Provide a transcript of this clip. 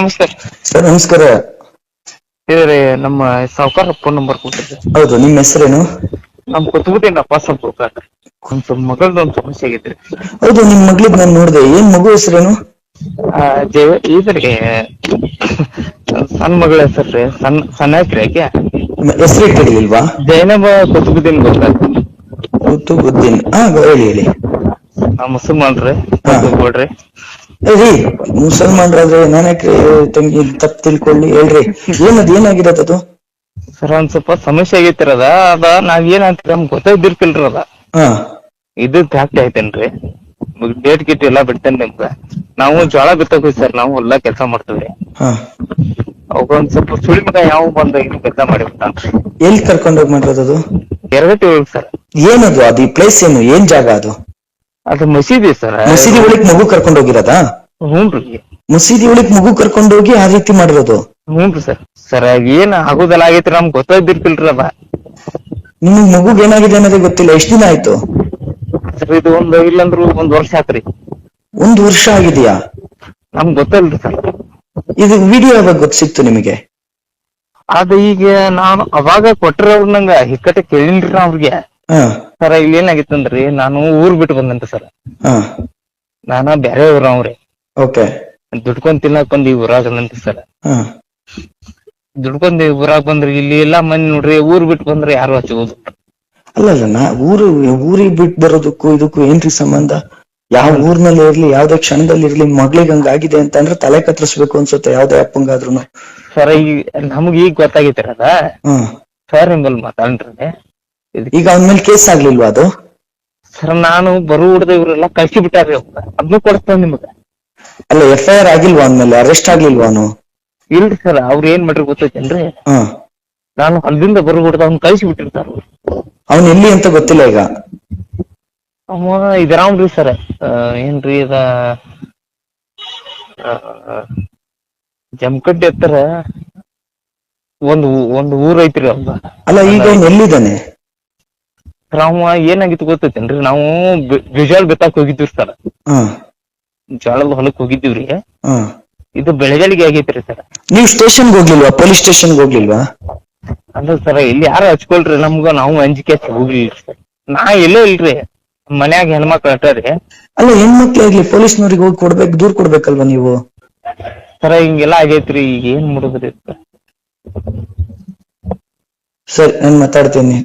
ನಮಸ್ಕಾರ. ಸರ್ ನಮಸ್ಕಾರ. ಇದ್ರಿ ನಮ್ಮ ಸಾವುಕಾರ ಫೋನ್ ನಂಬರ್ ಕೊಟ್ಟಿದ್ದೆ. ಹೌದು ನಿಮ್ಮ ಹೆಸರೇನು? ನಮ್ ಕೊತ್ಬಿಟ್ಟಿನಪ್ಪ ಸ್ವಲ್ಪ ಒಂದ್ ಸ್ವಲ್ಪ ಮಗಳದ ಒಂದ್ ಸಮಸ್ಯೆ ಆಗಿದ್ರಿ ಹೌದು ನಿಮ್ ಮಗಳಿಗೆ ನಾನು ನೋಡಿದೆ. ಏನ್ ಮಗು ಹೆಸರೇನು? ಆ, ದೇವ ಇದ್ರಿ ಸಣ್ಣ ಮಗಳ ಹೆಸರ್ರಿ ಸಣ್ಣ ಸಣ್ಣ ಐತ್ರಿ ಆಕೆ ಹೆಸರು ಇಟ್ಟಿರ್ಲಿಲ್ವಾ? ಜೈನಬ ಕೊತ್ಬುದ್ದೀನ್ ಗೊತ್ತಾಗ್ತದೆ. ಕುತುಬುದ್ದೀನ್ ಹಾ ಹೇಳಿ ಹೇಳಿ. ನಾ ಮುಸಲ್ಮಾನ್ರಿ. ಕೊಡ್ರಿ ಏ ರೀ ಮುಸಲ್ಮಾನ್ರಾದ್ರೆ ನಾನ್ಯಾಕ್ರಿ ತಂಗಿ ತಪ್ಪು ತಿಳ್ಕೊಳ್ಳಿ ಹೇಳ್ರಿ. ಏನದ್ ಏನಾಗಿರತ್ ಅದು? ಸರ್ ಒಂದ್ ಸ್ವಲ್ಪ ಸಮಸ್ಯೆ ಆಗೈತಿರದ ಅದ. ನಾವ್ ಏನ್ ಅಂತ ನಮ್ಗೆ ಗೊತ್ತಾಗ್ದಿರ್ಕಿಲ್ರಿ ಅದ. ಹಾ. ಇದು ಫ್ಯಾಕ್ಟ್ ಐತೇನ್ರಿ. ಡೇಟ್ ಗಿಟ್ ಎಲ್ಲಾ ಬಿಡ್ತೇನೆ ನಿಮ್ಗ. ನಾವು ಜೋಳ ಬಿತ್ತಕ್ ಹೋಗಿ ಸರ್ ನಾವು ಎಲ್ಲಾ ಕೆಲಸ ಮಾಡ್ತೀವಿ ಹಾ. ಅವಗೊಂದ್ ಸ್ವಲ್ಪ ಸುಳಿ ಮಗ ಯಾವ ಬಂದ ಇದು ಕೆಲಸ ಮಾಡಿಬಿಟ್ಟಾನ್ರಿ ಎಲ್ಲಿ ಕರ್ಕೊಂಡೋಗಿ ಮಾಡಿರೋದು ಎರಗಟ್ಟಿ ಒಳಗ್ ಸರ್. ಏನದು ಅದು ಈ ಪ್ಲೇಸ್ ಏನು ಏನ್ ಜಾಗ ಅದು? ಅದು ಮಸೀದಿ ಸರ್. ಮಸೀದಿ ಒಳಗ್ ಮಗು ಕರ್ಕೊಂಡು ಹೋಗಿರದ? ಹ್ಞೂನ್ರಿ ಮಸೀದಿ ಒಳಗ್ ಮಗು ಕರ್ಕೊಂಡು ಹೋಗಿ ಆ ರೀತಿ ಮಾಡಿರೋದು? ಹ್ಞೂನ್ರಿ ಸರ್. ಸರ್ ಏನ್ ಆಗುದಲ್ಲ ಆಗೈತ್ರಿ ನಮ್ಗೆ ಗೊತ್ತಾಗ್ದಿರ್ತಿಲ್ರಿ ಅದ. ನಿಮಗ್ ಮಗುಗ್ ಏನಾಗಿದೆ ಅನ್ನೋದೇ ಗೊತ್ತಿಲ್ಲ. ಎಷ್ಟ್ ದಿನ ಆಯ್ತು? ಸರ್ ಇದು ಒಂದ್ ಇಲ್ಲಂದ್ರು ಒಂದ್ ವರ್ಷ ಆತ್ರಿ ಒಂದ್ ವರ್ಷ ಆಗಿದೆಯಾ? ನಮ್ಗ್ ಗೊತ್ತಿಲ್ರಿ ಸರ್. ಇದು ವಿಡಿಯೋ ಯಾವಾಗ ಗೊತ್ತ ಸಿಕ್ತು ನಿಮಗೆ? ಅದ ಈಗ ನಾನು ಅವಾಗ ಕೊಟ್ಟಿರೋರ್ ನಂಗ ಹಿಕ್ಕಟ್ಟೆ ಕೇಳಿನ್ರಿ ನಾ ಅವ್ರಿಗೆ. ಸರ್ ಇಲ್ಲಿ ಏನಾಗಿತ್ತಂದ್ರಿ ನಾನು ಊರ್ ಬಿಟ್ಟು ಬಂದಂತ ಸರ್. ಹಾ. ನಾನ ಬ್ಯಾರೆ ಊರವ್ರಿ. ಓಕೆ. ದುಡ್ಕೊಂಡ್ ತಿನ್ನಕ್ ಬಂದ್ ಈ ಊರಾಗ ಬಂದಂತ ಸರ್. ದುಡ್ಕೊಂಡ್ ಈ ಊರಾಗ ಬಂದ್ರಿ ಇಲ್ಲಿ ಎಲ್ಲಾ ಮಂದಿ ನೋಡ್ರಿ ಊರ್ ಬಿಟ್ಟು ಬಂದ್ರೆ ಯಾರು ಹಚ್ಚೋದು ಅಲ್ಲ ಅಲ್ಲ ನಾ ಊರು ಊರಿಗೆ ಬಿಟ್ಟು ಬರೋದಕ್ಕೂ ಇದಕ್ಕೂ ಏನ್ರಿ ಸಂಬಂಧ? ಯಾವ ಊರ್ನಲ್ಲಿ ಇರ್ಲಿ ಯಾವ್ದೇ ಕ್ಷಣದಲ್ಲಿ ಇರ್ಲಿ ಮಗ್ಳಿಗೆ ಹಂಗಾಗಿದೆ ಅಂತ ಅಂದ್ರೆ ತಲೆ ಕತ್ತರಿಸ್ಬೇಕು ಅನ್ಸುತ್ತೆ ಯಾವ್ದೇ ಅಪ್ಪಂಗಾದ್ರೂ ಸರ್ ಈಗ ನಮಗ್ ಈಗ ಗೊತ್ತಾಗೈತಿರ ಸರ್ ನಿಂಬಲ್ ಮಾತಾಡ್ರಿ. ಈಗ ಅವನ ಮೇಲೆ ಕೇಸ್ ಆಗ್ಲಿಲ್ವಾ ಅದು? ಸರ್ ನಾನು ಬರು ಹುಡ್ದ ಇವ್ರೆಲ್ಲ ಕಳ್ಸಿ ಬಿಟ್ಟಾರ್ರಿ ಅವ್ನ ಅದನ್ನು ಕೊಡ್ತೇನೆ ನಿಮಗ. ಅಲ್ಲ ಎಫ್ ಐ ಆರ್ ಆಗಿಲ್ವಾ ಅವನ ಮೇಲೆ ಅರೆಸ್ಟ್ ಆಗ್ಲಿಲ್ವಾ ಅವನು? ಇಲ್ರಿ ಸರ್ ಅವ್ರ ಏನ್ ಮಾಡ್ರಿ ಗೊತ್ತೈತೇನ್ರಿ? ಹ್ಮ್ ನಾನು ಅಲ್ಲಿಂದ ಬರು ಹುಡ್ದ ಅವ್ನ ಕಳ್ಸಿ ಬಿಟ್ಟಿರ್ತಾರ ಅವನ್ ಎಲ್ಲಿ ಅಂತ ಗೊತ್ತಿಲ್ಲ ಈಗ? ಅವ ಇದ್ರಾವ್ರಿ ಸರ್ ಏನ್ರಿ ಇದ ಆ, ಜಮಖಂಡಿ ಒಂದು ಒಂದು ಊರ್ ಐತ್ರಿ ಅಲ್ಲ ಈಗ ಅವ್ನ್ ಎಲ್ಲಿದ್ದಾನೆ? ಅವ ಏನಾಗಿತ್ತು ಗೊತ್ತೈತೇನ್ರಿ? ನಾವು ಬಿಜಾಳ ಬೆತ್ತಾಕ್ ಹೋಗಿದ್ವಿ ಸರ್. ಜೋಳದ ಹೊಲಕ್ ಹೋಗಿದ್ದೀವ್ರಿ. ಇದು ಬೆಳಗಳಿಗೆ ಆಗೈತ್ರಿ ಸರ್. ನೀವು ಸ್ಟೇಷನ್ ಹೋಗ್ಲಿಲ್ವಾ? ಪೊಲೀಸ್ ಸ್ಟೇಷನ್ಗೆ ಹೋಗ್ಲಿಲ್ವಾ? ಅಲ್ಲ ಸರ್ ಇಲ್ಲಿ ಯಾರು ಹಚ್ಕೊಳ್ರಿ? ನಮ್ಗ ನಾವು ಅಂಜಿಕೆ ಹೋಗ್ಲಿಲ್ಲ ಸರ್. ನಾ ಎಲ್ಲೋ ಇಲ್ರಿ. ಮನ್ಯಾಗ ಹೆಣ್ಮಕ್ಳು ಅಟ್ಟಾರಿ ಅಲ್ಲ ಹೆಣ್ಮಕ್ಳಾಗ್ಲಿ ಪೊಲೀಸ್ನವ್ರಿಗೆ ಹೋಗಿ ಕೊಡ್ಬೇಕು ದೂರ್ ಕೊಡ್ಬೇಕಲ್ವಾ ನೀವು? ಸರ ಹಿಂಗೆಲ್ಲ ಆಗೈತ್ರಿ. ಈಗ ಏನ್ ಮಾಡುದ್ರಿ ಸರ್ ನಾನು ಮಾತಾಡ್ತೀನಿ.